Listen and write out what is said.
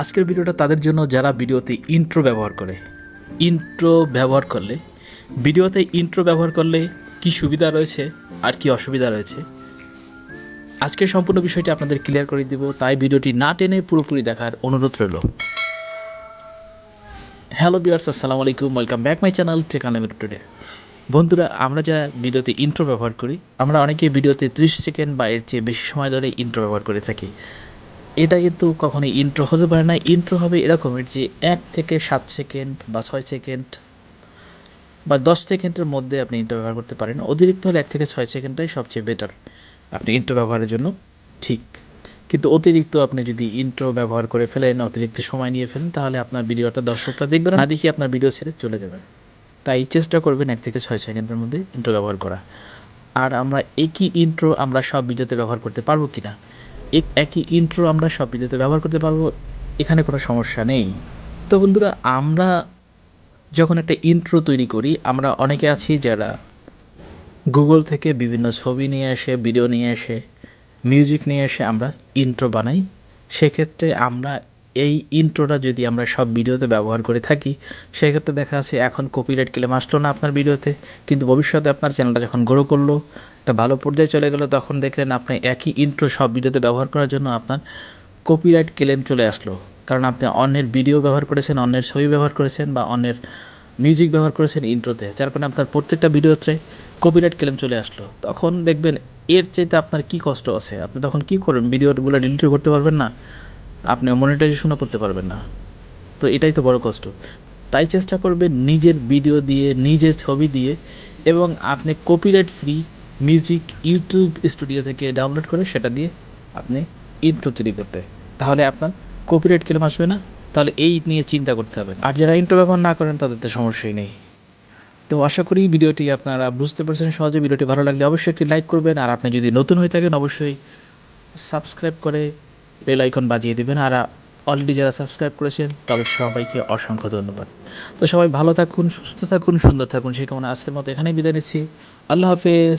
আজকের ভিডিওটা তাদের জন্য যারা ভিডিওতে ইন্ট্রো ব্যবহার করে। ইন্ট্রো ব্যবহার করলে, ভিডিওতে ইন্ট্রো ব্যবহার করলে কি সুবিধা রয়েছে আর কি অসুবিধা রয়েছে? আজকের সম্পূর্ণ বিষয়টি আপনাদের ক্লিয়ার করে দিব, তাই ভিডিওটি না টেনে পুরোপুরি দেখার অনুরোধ রইল। হ্যালো বিয়ার্স আসসালামু আলাইকুম ওয়েলকাম ব্যাক মাই চ্যানেল টেকান টুডে বন্ধুরা, আমরা যা ভিডিওতে ইন্ট্রো ব্যবহার করি, আমরা অনেকেই ভিডিওতে ত্রিশ সেকেন্ড বা এর চেয়ে বেশি সময় ধরে ইন্ট্রো ব্যবহার করে থাকি। এটা কিন্তু কখনোই ইন্ট্রো হতে পারে না। ইন্ট্রো হবে এরকমের যে এক থেকে সাত সেকেন্ড বা ছয় সেকেন্ড বা দশ সেকেন্ডের মধ্যে আপনি ইন্ট্রো ব্যবহার করতে পারেন। অতিরিক্ত হলে এক থেকে ছয় সেকেন্ডটাই সবচেয়ে বেটার আপনি ইন্ট্রো ব্যবহারের জন্য। ঠিক। কিন্তু অতিরিক্ত আপনি যদি ইন্ট্রো ব্যবহার করে ফেলেন, অতিরিক্ত সময় নিয়ে ফেলেন, তাহলে আপনার ভিডিওটা দর্শকরা দেখবে না। দেখি আপনার ভিডিও ছেড়ে চলে যাবে। তাই চেষ্টা করবেন এক থেকে ছয় সেকেন্ডের মধ্যে ইন্ট্রো ব্যবহার করা। আর আমরা একই ইন্ট্রো আমরা সব ভিডিওতে ব্যবহার করতে পারব কি না একই ইন্ট্রো আমরা সব ভিডিওতে ব্যবহার করতে পারব, এখানে কোনো সমস্যা নেই। তো বন্ধুরা, আমরা যখন একটা ইন্ট্রো তৈরি করি, আমরা অনেকে আছি যারা গুগল থেকে বিভিন্ন ছবি নিয়ে এসে ভিডিও নিয়ে এসে মিউজিক নিয়ে এসে আমরা ইন্ট্রো বানাই। সেক্ষেত্রে আমরা এই ইন্ট্রোটা যদি আমরা সব ভিডিওতে ব্যবহার করে থাকি, সেক্ষেত্রে দেখা যাচ্ছে এখন কপিরাইট ক্লেম আসলো না আপনার ভিডিওতে, কিন্তু ভবিষ্যতে আপনার চ্যানেলটা যখন গ্রো করল একটা ভালো পর্যায়ে চলে গেলো, তখন দেখলেন আপনি একই ইন্ট্রো সব ভিডিওতে ব্যবহার করার জন্য আপনার কপিরাইট ক্লেম চলে আসলো। কারণ আপনি অন্যের ভিডিও ব্যবহার করেছেন, অন্যের ছবি ব্যবহার করেছেন বা অন্যের মিউজিক ব্যবহার করেছেন ইন্ট্রোতে যার কারণে আপনার প্রত্যেকটা ভিডিওতে কপিরাইট ক্লেম চলে আসলো। তখন দেখবেন এর চাইতে আপনার কি কষ্ট আছে? আপনি তখন কি করবেন? ভিডিওগুলো ডিলিট করতে পারবেন না। আপনি মনিটাইজেশনও করতে পারবেন না। তো এটাই তো বড় কষ্ট। তাই চেষ্টা করবেন নিজের ভিডিও দিয়ে, নিজের ছবি দিয়ে এবং আপনি copyright free music YouTube studio থেকে ডাউনলোড করে সেটা দিয়ে আপনি ইন্ট্রো তৈরি করতে। তাহলে আপনার কপিরাইট ক্লেম আসবে না, তাহলে এই নিয়ে চিন্তা করতে হবে আর যারা ইন্ট্রো ব্যবহার না করেন, তাদের তো সমস্যাই নেই। তো আশা করি ভিডিওটি আপনারা বুঝতে পারছেন সহজে। ভিডিওটি ভালো লাগলে অবশ্যই একটি লাইক করবেন, আর আপনি যদি নতুন হয়ে থাকেন, অবশ্যই সাবস্ক্রাইব করে বেল আইকন বাজিয়ে দেবেন। আর অলরেডি যারা সাবস্ক্রাইব করেছেন, তাদের সবাইকে অসংখ্য ধন্যবাদ। তো সবাই ভালো থাকুন, সুস্থ থাকুন, সুন্দর থাকুন। সেই কামনা আজকের মতো এখানেই বিদায় নিচ্ছি। আল্লাহ হাফেজ।